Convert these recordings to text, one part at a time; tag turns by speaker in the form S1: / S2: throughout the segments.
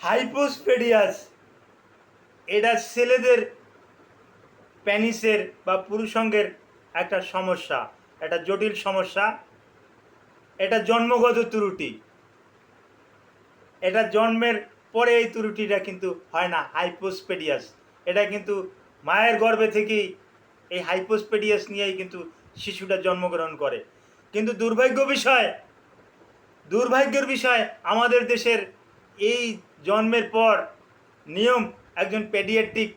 S1: Hypospadias এটা ছেলেদের প্যানিসের বা পুরুষঙ্গের একটা সমস্যা, একটা জটিল সমস্যা। এটা জন্মগত ত্রুটি। এটা জন্মের পরে এই ত্রুটিটা কিন্তু হয় না হাইপোস্পেডিয়াস এটা কিন্তু মায়ের গর্ভে থেকেই এই হাইপোস্পেডিয়াস নিয়েই কিন্তু শিশুটা জন্মগ্রহণ করে। কিন্তু দুর্ভাগ্য বিষয়, দুর্ভাগ্যের বিষয় আমাদের দেশের এই জন্মের পর নিয়ম একজন পেডিয়াট্রিক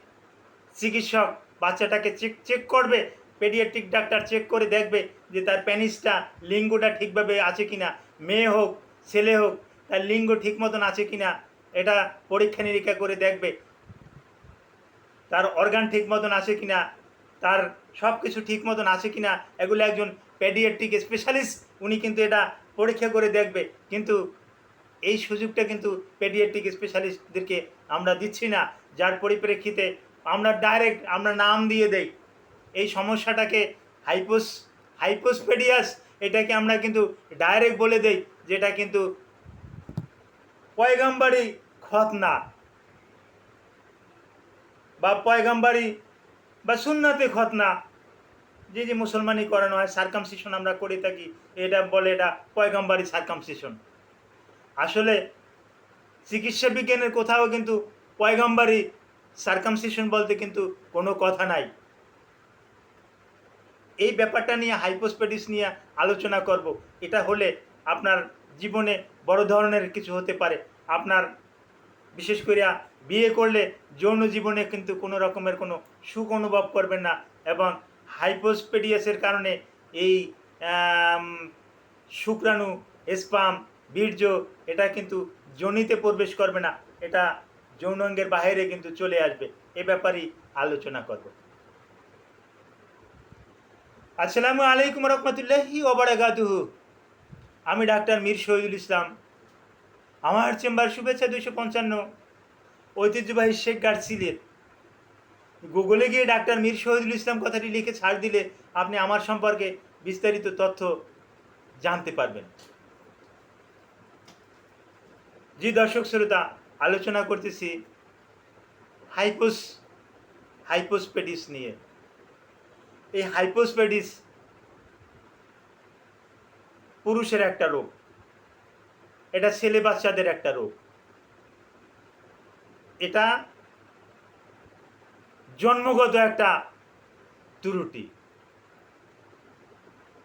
S1: চিকিৎসক বাচ্চাটাকে চেক চেক করবে পেডিয়াট্রিক ডাক্তার চেক করে দেখবে যে তার প্যানিসটা লিঙ্গটা ঠিকভাবে আছে কিনা, মেয়ে হোক, ছেলে হোক, তার লিঙ্গ ঠিক মতন আছে কিনা, এটা পরীক্ষা নিরীক্ষা করে দেখবে। তার অর্গান ঠিক মতন আছে কি না তার সব কিছু ঠিক মতন আছে কি না এগুলো একজন পেডিয়াট্রিক স্পেশালিস্ট উনি কিন্তু এটা পরীক্ষা করে দেখবে। কিন্তু এই সুযোগটা কিন্তু পেডিয়াট্রিক স্পেশালিস্টদেরকে আমরা দিচ্ছি না। যার পরিপ্রেক্ষিতে আমরা ডাইরেক্ট আমরা নাম দিয়ে দেই। এই সমস্যাটাকে হাইপোস হাইপোস্পেডিয়াস এটাকে আমরা কিন্তু ডাইরেক্ট বলে দেই, যেটা কিন্তু পয়গাম্বারি খতনা বা পয়গাম্বারি বা সুন্নাতে খতনা যে যে মুসলমানি করানো হয় সার্কামসিশন আমরা করে থাকি, এটা বলে এটা পয়গাম্বারি সার্কামসিশন আসলে চিকিৎসা বিজ্ঞানের কোথাও কিন্তু পয়গাম্বারি সার্কামসিশন বলতে কিন্তু কোনো কথা নাই। এই ব্যাপারটা নিয়ে হাইপোস্পেডিস নিয়ে আলোচনা করব। এটা হলে আপনার জীবনে বড় ধরনের কিছু হতে পারে। আপনার বিশেষ করে বিয়ে করলে যৌন জীবনে কিন্তু কোনো রকমের কোনো সুখ অনুভব করবেন না এবং হাইপোস্পেডিয়াসের কারণে এই শুক্রাণু স্পাম বীর্য, এটা কিন্তু যোনিতে প্রবেশ করবে না, এটা যৌনাঙ্গের বাইরে কিন্তু চলে আসবে। এ ব্যাপারেই আলোচনা করব। আসসালামু আলাইকুম রহমতুল্লাহি ওবরাকাতুহু আমি ডাক্তার মীর শহীদুল ইসলাম। আমার চেম্বার শুভেচ্ছা দুশো পঞ্চান্ন। ঐতিহ্যবাহী শেখ গার্সিলের। গুগলে গিয়ে ডাক্তার মীর শহীদুল ইসলাম কথাটি লিখে ছাড় দিলে আপনি আমার সম্পর্কে বিস্তারিত তথ্য জানতে পারবেন। জি দর্শক শ্রোতা, আলোচনা করতেছি হাইপোস, হাইপোস্পেডিস নিয়ে। এই হাইপোস্পেডিস পুরুষের একটা রোগ, এটা ছেলে বাচ্চাদের একটা রোগ। এটা জন্মগত একটা ত্রুটি।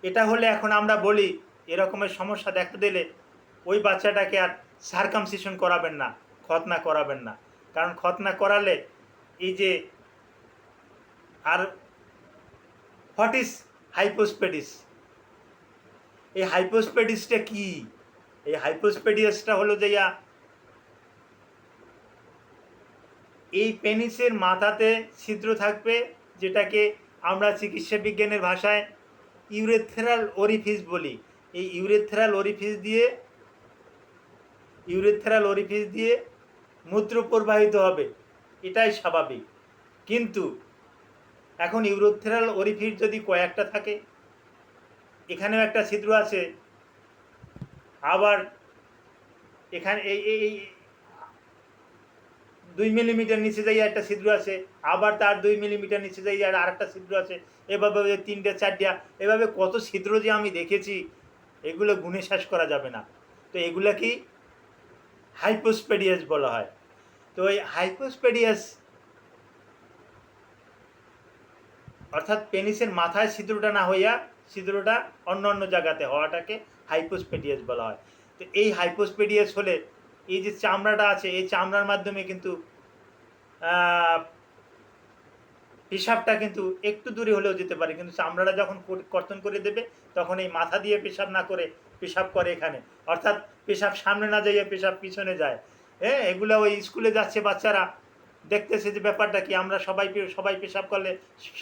S1: এটা হলে এখন আমরা বলি, এরকমের সমস্যা দেখা দিলে ওই বাচ্চাটাকে আর সার্কামসিশন করাবেন না খতনা করাবেন না। কারণ খতনা করালে এই যে আর হোয়াট ইজ হাইপোস্পেডিস? এই হাইপোস্পেডিসটা কি? এই হাইপোস্পেডিয়াসটা হলো যে ইয়া, এই পেনিসের মাথাতে ছিদ্র থাকবে যেটাকে আমরা চিকিৎসা বিজ্ঞানের ভাষায় ইউরেথ্রাল ওরিফিস বলি। এই ইউরেথ্রাল ওরিফিস দিয়ে ইউরেথ্রাল ওরিফিস দিয়ে মূত্র প্রবাহিত হবে। এটাই স্বাভাবিক। কিন্তু এখন ইউরোথেরাল ওরিফিস যদি কয়েকটা থাকে, এখানেও একটা ছিদ্র আছে, আবার এখানে এই এই দুই মিলিমিটার নিচে যাই একটা ছিদ্র আছে, আবার তার দুই মিলিমিটার নিচে যাই আর আরেকটা ছিদ্র আছে, এভাবে তিনটে, চারটা, এভাবে কত ছিদ্র যে আমি দেখেছি, এগুলো গুণে শেষ করা যাবে না। তো এগুলা কি হাইপোস্পেডিয়াস বলা হয়। তো এই হাইপোস্পেডিয়াস অর্থাৎ পেনিসের মাথায় সিঁদুরটা না হইয়া সিঁদুরটা অন্য অন্য জায়গাতে হওয়াটাকে হাইপোস্পেডিয়াস বলা হয়। তো এই হাইপোস্পেডিয়াস হলে এই যে চামড়াটা আছে, এই চামড়ার মাধ্যমে কিন্তু পেশাবটা কিন্তু একটু দূরে হলেও যেতে পারে। কিন্তু চামড়াটা যখন কর্তন করে দেবে, তখন এই মাথা দিয়ে পেশাব না করে পেশাব করে এখানে। অর্থাৎ পেশাব সামনে না যাইয়ে পেশাব পিছনে যায়। হ্যাঁ এগুলো ওই স্কুলে যাচ্ছে বাচ্চারা, দেখতেছে যে ব্যাপারটা কি? আমরা সবাই সবাই পেশাব করলে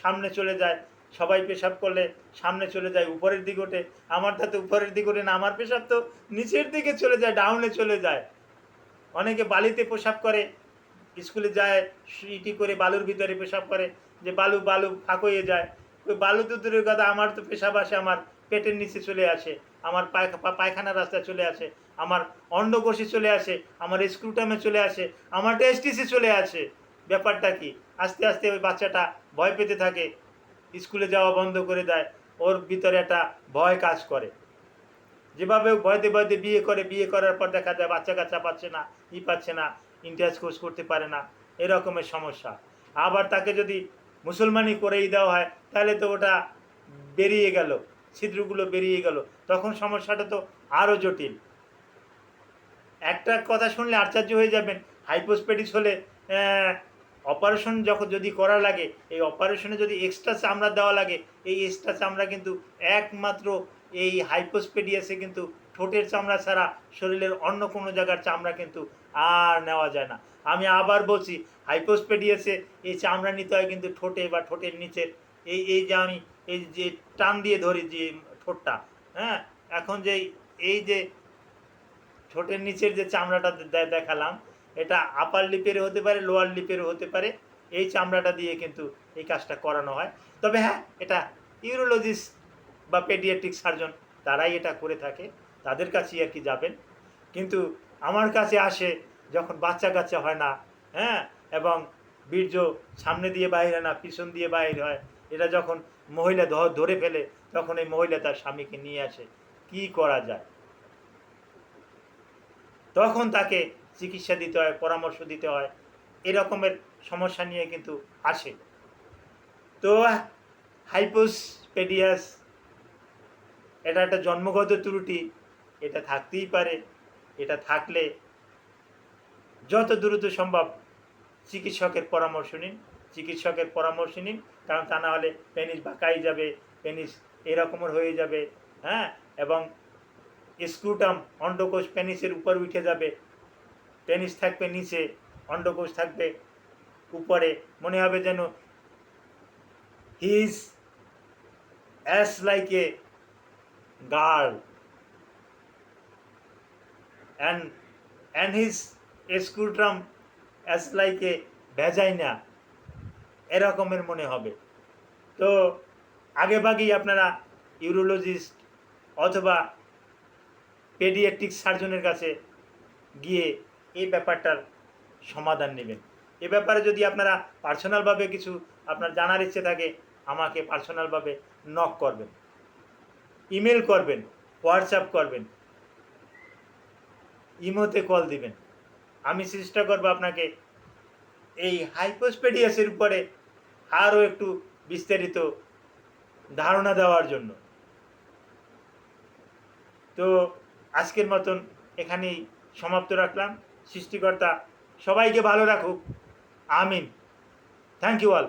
S1: সামনে চলে যায়, সবাই পেশাব করলে সামনে চলে যায়, উপরের দিকে ওঠে। আমারটা তো উপরের দিকে ওঠে না, আমার পেশাব তো নিচের দিকে চলে যায়, ডাউনে চলে যায়। অনেকে বালিতে পেশাব করে স্কুলে যায় ইটি করে বালুর ভিতরে পেশাব করে, যে বালু বালু ফাঁক হয়ে যায়। ওই বালু তো দূরের কথা, আমার তো পেশাব আসে, আমার পেটের নিচে চলে আসে, আমার পায়- পা- পায়খানার রাস্তায় চলে আসে, আমার অন্ডকোষে চলে আসে, আমার স্ক্রুটামে চলে আসে, আমার টেস্টিসে চলে আসে। ব্যাপারটা কি? আস্তে আস্তে ওই বাচ্চাটা ভয় পেতে থাকে, স্কুলে যাওয়া বন্ধ করে দেয়, ওর ভিতরে একটা ভয় কাজ করে। যেভাবে ভয়তে ভয়তে বিয়ে করে, বিয়ে করার পর দেখা যায় বাচ্চা কাচ্চা পাচ্ছে না, ই পাচ্ছে না ইন্টারেস্ট কোর্স করতে পারে না, এরকমের সমস্যা। আবার তাকে যদি মুসলমানি করেই দেওয়া হয়, তাহলে তো ওটা বেরিয়ে গেল, ছিদ্রগুলো বেরিয়ে গেল। তখন সমস্যাটা তো আরও জটিল। একটা কথা শুনলে আশ্চর্য হয়ে যাবেন হাইপোস্পেডিস হলে অপারেশন যখন যদি করা লাগে, এই অপারেশনে যদি এক্সট্রা চামড়া দেওয়া লাগে, এই এক্সট্রা চামড়া কিন্তু একমাত্র এই হাইপোস্পেডিয়াসে কিন্তু ঠোঁটের চামড়া ছাড়া শরীরের অন্য কোনো জায়গার চামড়া কিন্তু আর নেওয়া যায় না। আমি আবার বলছি হাইপোস্পেডিয়াসে এই চামড়া নিতে হয় কিন্তু ঠোঁটে বা ঠোঁটের নিচের এই এই যে আমি, এই যে টান দিয়ে ধরি যে ঠোঁটটা হ্যাঁ? এখন যে এই যে ঠোঁটের নিচের যে চামড়াটা দেখালাম, এটা আপার লিপের হতে পারে লোয়ার লিপেরও হতে পারে। এই চামড়াটা দিয়ে কিন্তু এই কাজটা করানো হয়। তবে হ্যাঁ এটা ইউরোলজিস্ট বা পেডিয়াট্রিক সার্জন তারাই এটা করে থাকে। তাদের কাছেই আর কি যাবেন। কিন্তু আমার কাছে আসে যখন বাচ্চা কাচ্চা হয় না হ্যাঁ? এবং বীর্য সামনে দিয়ে বাইর হয় না, পিছন দিয়ে বাইর হয়, এটা যখন মহিলা ধরে ফেলে, তখন এই মহিলা তার স্বামীকে নিয়ে আসে। কি করা যায়? তখন তাকে চিকিৎসা দিতে হয়, পরামর্শ দিতে হয়, এরকমের সমস্যা নিয়ে কিন্তু আসে। তো হাইপোসপেডিয়াস, এটা একটা জন্মগত ত্রুটি এটা থাকতেই পারে, এটা থাকলে যত দ্রুত সম্ভব চিকিৎসকের পরামর্শ নিন, চিকিৎসকের পরামর্শ নিন, কারণ তা না হলে পেনিস বাঁকাই যাবে, পেনিস এরকমের হয়ে যাবে হ্যাঁ? এবং স্ক্রুটাম অন্ডকোষ পেনিসের উপর উঠে যাবে, পেনিস থাকবে নিচে, অন্ডকোষ থাকবে উপরে, মনে হবে যেন his ass like a girl and and his scrotum as like a vagina এরকমের মনে হবে। তো আগে ভাগেই আপনারা ইউরোলজিস্ট অথবা পেডিয়াট্রিক সার্জনের কাছে গিয়ে এই ব্যাপারটার সমাধান নেবেন। এ ব্যাপারে যদি আপনারা পার্সোনালভাবে কিছু আপনার জানার ইচ্ছে থাকে, আমাকে পার্সোনালভাবে নক করবেন। ইমেল করবেন হোয়াটসঅ্যাপ করবেন। ইমোতে কল দিবেন। আমি চেষ্টা করব আপনাকে এই হাইপোস্পেডিয়াসের উপরে আরও একটু বিস্তারিত ধারণা দেওয়ার জন্য। তো আজকের মতন এখানেই সমাপ্ত রাখলাম। সৃষ্টিকর্তা সবাইকে ভালো রাখুক। আমিন। Thank you all